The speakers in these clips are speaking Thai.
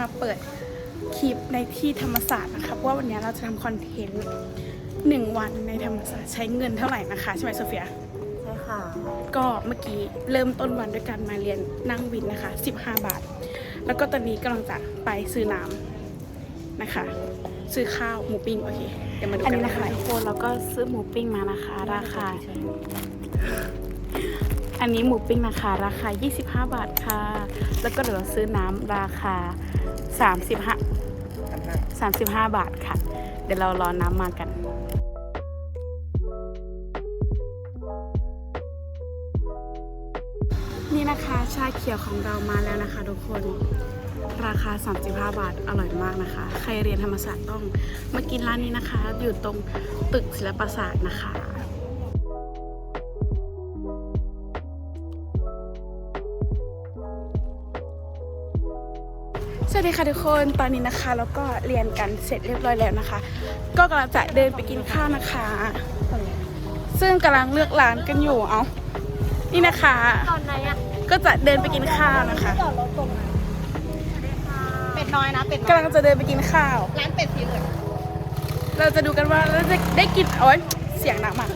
มาเปิดคลิปในที่ธรรมศาสตร์นะคะเพราะว่าวันนี้เราจะทำคอนเทนต์หนึ่งวันในธรรมศาสตร์ใช้เงินเท่าไหร่นะคะใช่ไหมโซเฟียใช่ค่ะ ก็เมื่อกี้เริ่มต้นวันด้วยการมาเรียนนั่งวินนะคะ 15 บาท แล้วก็ตอนนี้กำลังจะไปซื้อน้ำนะคะ ซื้อข้าวหมูปิ้งโอเคเดี๋ยวมาดูกันนะคะทุกคนแล้วก็ซื้อหมูปิ้งมานะคะ ราคา อันนี้หมูปิ้งนะคะ ราคา 25 บาทค่ะ แล้วก็เดี๋ยวเราซื้อน้ำราคา 35 35บาทค่ะ เดี๋ยวเรารอน้ำมากันนี่นะคะชาเขียวของเรามาแล้วนะคะ ทุกคนราคา 35 บาทอร่อยมากนะคะ ใครเรียนธรรมศาสตร์ต้องมากินร้านนี้นะคะ อยู่ตรงตึกศิลปศาสตร์นะคะ สวัสดีค่ะทุกคนตอนนี้นะคะ แล้วก็เรียนกันเสร็จเรียบร้อยแล้วนะคะ ก็กำลังจะเดินไปกินข้าวนะคะ ซึ่งกำลังเลือกร้านกันอยู่เอานี่นะคะ ตอนไหนอะก็จะเดินไปกินข้าวนะคะจอดรถตรงนั้นเป็ดน้อยนะเป็ดน้กำลังจะเดินไปกินข้าว ร้านเป็ดสีเหลืองเราจะดูกันว่าเราจะได้กินโอ้ยเสียงหนักมาก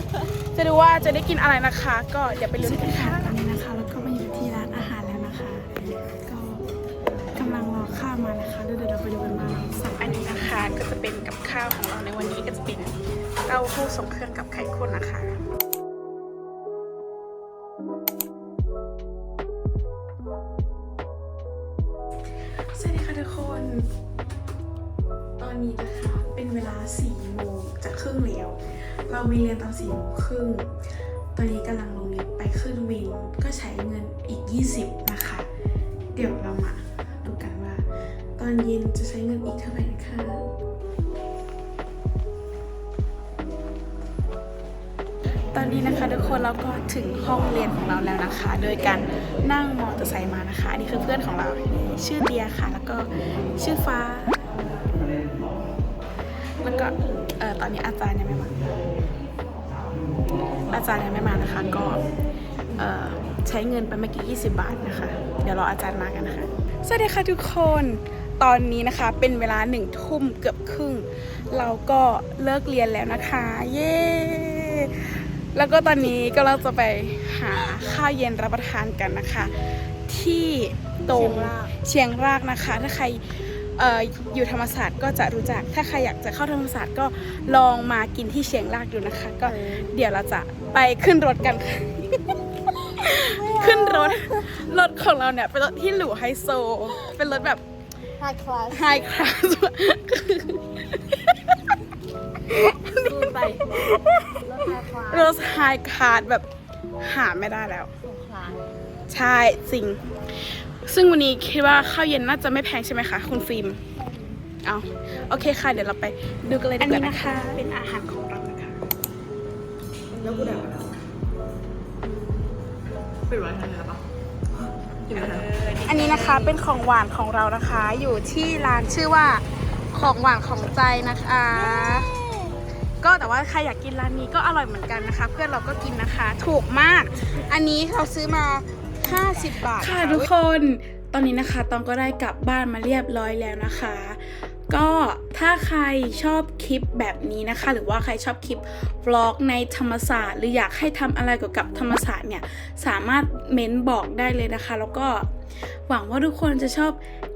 จะดูว่าจะได้กินอะไรนะคะ ก็เดี๋ยวไปลุ้นกันค่ะตอนนี้นะคะ รอข้าวมานะคะเดี๋ยวเราไปดูกันว่าสั่งอันนี้นะคะก็จะเป็นกับข้าวของเราในวันนี้ก็จะเป็นเต้าหู้ทรงเครื่องกับไข่ข้นนะคะสวัสดีค่ะทุกคน ตอนนี้นะคะเป็นเวลา4โมงจะครึ่งแล้ว เรามีเรียนตอน4โมงครึ่ง ตอนนี้กำลังลงลิฟต์ไปขึ้นวินก็ใช้เงินอีก 20 นะคะ เดี๋ยวเรามา ตอนเย็นจะใช้เงินอีกเท่าไหร่นะคะตอนนี้นะคะทุกคนเราก็ถึงห้องเรียนของเราแล้วนะคะ โดยการนั่งมอเตอร์ไซค์มานะคะนี่คือเพื่อนของเราชื่อเดียค่ะ แล้วก็ชื่อฟ้า แล้วก็เอ่อตอนนี้อาจารย์ยังไม่มาอาจารย์ยังไม่มานะคะก็เออใช้เงินไปเมื่อกี้ 20 บาทนะคะ เดี๋ยวรออาจารย์มากันนะคะ สวัสดีค่ะทุกคน ตอนนี้นะคะเป็นเวลาหนึ่งทุ่มเกือบครึ่ง เราก็เลิกเรียนแล้วนะคะ เย้แล้วก็ตอนนี้ก็เราจะไปหาข้าวเย็นรับประทานกันนะคะ ที่ตรงเชียงรากนะคะ ถ้าใครเอ่ออยู่ธรรมศาสตร์ก็จะรู้จัก ถ้าใครอยากจะเข้าธรรมศาสตร์ก็ลองมากินที่เชียงรากดูนะคะ ก็เดี๋ยวเราจะไปขึ้นรถกันค่ะขึ้นรถ รถของเราเนี่ยเป็นรถที่หรูไฮโซ เป็นรถแบบ ไฮคลาสไฮคลาสดูไปรถไฮคลาสรถไฮคลาสแบบหาไม่ได้แล้ว สงขลาใช่จริง ซึ่งวันนี้คิดว่าข้าวเย็นน่าจะไม่แพงใช่ไหมคะ คุณฟิล์มเอาโอเคค่ะ เดี๋ยวเราไปดูกันเลยดีกว่านะคะ เป็นอาหารของเรานะคะแล้วกูด่ามันแล้วปิดไว้ทันแล้วปะ กินไม่ทันอันนี้นะคะเป็นของหวานของเรานะคะ อยู่ที่ร้านชื่อว่าของหวานของใจนะคะ ก็แต่ว่าใครอยากกินร้านนี้ก็อร่อยเหมือนกันนะคะ เพื่อนเราก็กินนะคะ ถูกมาก อันนี้เราซื้อมา 50 บาทค่ะทุกคน ตอนนี้นะคะตองก็ได้กลับบ้านมาเรียบร้อยแล้วนะคะ ก็ถ้าใครชอบคลิปแบบนี้นะคะ หรือว่าใครชอบคลิปวล็อกในธรรมศาสตร์ หรืออยากให้ทำอะไรเกี่ยวกับธรรมศาสตร์เนี่ย สามารถเม้นบอกได้เลยนะคะ แล้วก็หวังว่าทุกคนจะชอบ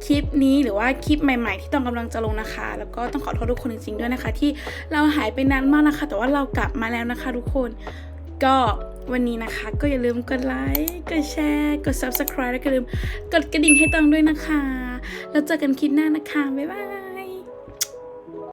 คลิปนี้หรือว่าคลิปใหม่ ๆ ที่ต้องกำลังจะลงนะคะ แล้วก็ต้องขอโทษทุกคนจริงๆด้วยนะคะ ที่เราหายไปนานมากนะคะ แต่ว่าเรากลับมาแล้วนะคะ ทุกคนก็วันนี้นะคะก็อย่าลืมกดไลค์ กดแชร์ กด subscribe แล้วก็อย่าลืมกดกระดิ่งให้ตองด้วยนะคะ แล้วเจอกันคลิปหน้านะคะ บ๊ายบาย